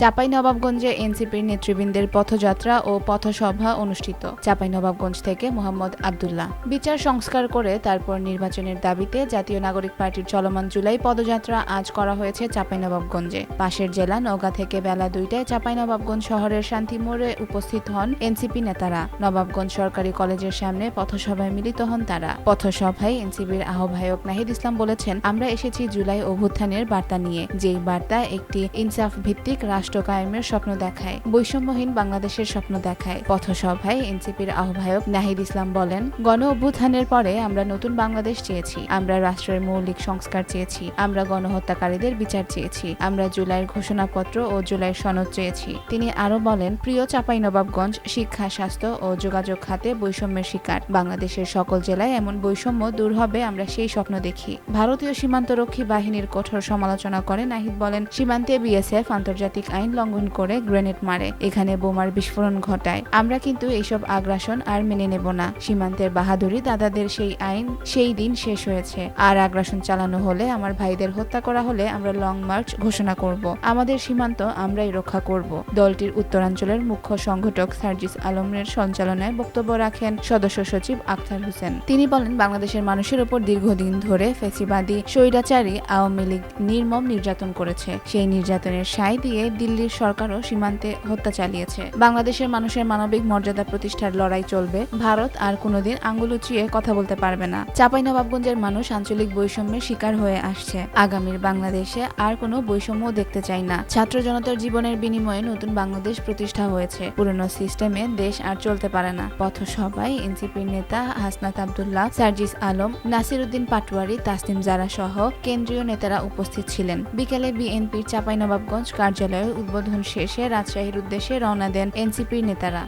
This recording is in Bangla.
চাঁপাইনবাবগঞ্জে এনসিপির নেতৃবৃন্দের পথযাত্রা ও পথসভা অনুষ্ঠিত। চাঁপাইনবাবগঞ্জ থেকে মোহাম্মদ আবদুল্লাহ। বিচার সংস্কার করে তারপর নির্বাচনের দাবিতে জাতীয় নাগরিক পার্টির চলমান জুলাই পদযাত্রা আজ করা হয়েছে চাঁপাইনবাবগঞ্জে। পাশের জেলা নওগাঁ থেকে বেলা দুইটায় চাঁপাইনবাবগঞ্জ শহরের শান্তি মোড়ে উপস্থিত হন এনসিপি নেতারা। নবাবগঞ্জ সরকারি কলেজের সামনে পথসভায় মিলিত হন তারা। পথসভায় এনসিপির আহ্বায়ক নাহিদ ইসলাম বলেছেন, আমরা এসেছি জুলাই অভ্যুত্থানের বার্তা নিয়ে। যেই বার্তা একটি ইনসাফ ভিত্তিক রাষ্ট্র কায়েমের স্বপ্ন দেখায়, বৈষম্যহীন বাংলাদেশের স্বপ্ন দেখায়। পথসভায় এনসিপির আহ্বায়ক নাহিদ ইসলাম বলেন, গণ অভ্যুত্থানের পরে আমরা নতুন বাংলাদেশ চেয়েছি, আমরা রাষ্ট্রের মৌলিক সংস্কার চেয়েছি, আমরা গণহত্যাকারীদের বিচার চেয়েছি, আমরা জুলাইয়ের ঘোষণাপত্র ও জুলাইয়ের সনদ চেয়েছি। তিনি আরও বলেন, প্রিয় চাঁপাইনবাবগঞ্জ শিক্ষা, স্বাস্থ্য ও যোগাযোগ খাতে বৈষম্যের শিকার। বাংলাদেশের সকল জেলায় এমন বৈষম্য দূর হবে, আমরা সেই স্বপ্ন দেখি। ভারতীয় সীমান্তরক্ষী বাহিনীর কঠোর সমালোচনা করে নাহিদ বলেন, সীমান্তে বিএসএফ আন্তর্জাতিক আইন লঙ্ঘন করে গ্রেনেড মারে। এখানে বোমার বিস্ফোরণ ঘটায়। আমরা কিন্তু এইসব আগ্রাসন আর মেনে নেব না। সীমান্তের বাহাদুরি দাদাদের সেই আইন সেই দিন শেষ হয়েছে। আর আগ্রাসন চালানো হলে, আমার ভাইদের হত্যা করা হলে আমরা লং মার্চ ঘোষণা করব। আমাদের সীমান্ত আমরাই রক্ষা করব। দলটির উত্তরাঞ্চলের মুখ্য সংগঠক সার্জিস আলমের সঞ্চালনায় বক্তব্য রাখেন সদস্য সচিব আখতার হোসেন। তিনি বলেন, বাংলাদেশের মানুষের উপর দীর্ঘদিন ধরে ফেসিবাদী, স্বৈরাচারী আওয়ামী লীগ নির্মম নির্যাতন করেছে। সেই নির্যাতনের সায় দিয়ে দিল্লির সরকারও সীমান্তে হত্যা চালিয়েছে। বাংলাদেশের মানুষের মানবিক মর্যাদা প্রতিষ্ঠার লড়াই চলবে। ভারত আর কোনোদিন আঙ্গুল উঁচিয়ে কথা বলতে পারবে না। চাঁপাইনবাবগঞ্জের মানুষ আঞ্চলিক বৈষম্যের শিকার হয়ে আসছে। আগামীর বাংলাদেশে আর কোনো বৈষম্য দেখতে চাই না। ছাত্র জনতার জীবনের বিনিময়ে নতুন বাংলাদেশ প্রতিষ্ঠা হয়েছে। পুরনো সিস্টেমে দেশ আর চলতে পারে না। পথ পথসভায় এনসিপির নেতা হাসনাত আবদুল্লাহ, সার্জিস আলম নাসিরুদ্দিন পাটোয়ারি, তাসনিম জারা সহ কেন্দ্রীয় নেতারা উপস্থিত ছিলেন। বিকেলে বিএনপির চাঁপাইনবাবগঞ্জ কার্যালয়ের উদ্বোধন শেষে রাজশাহীর উদ্দেশ্যে রওনা দেন এনসিপির নেতারা।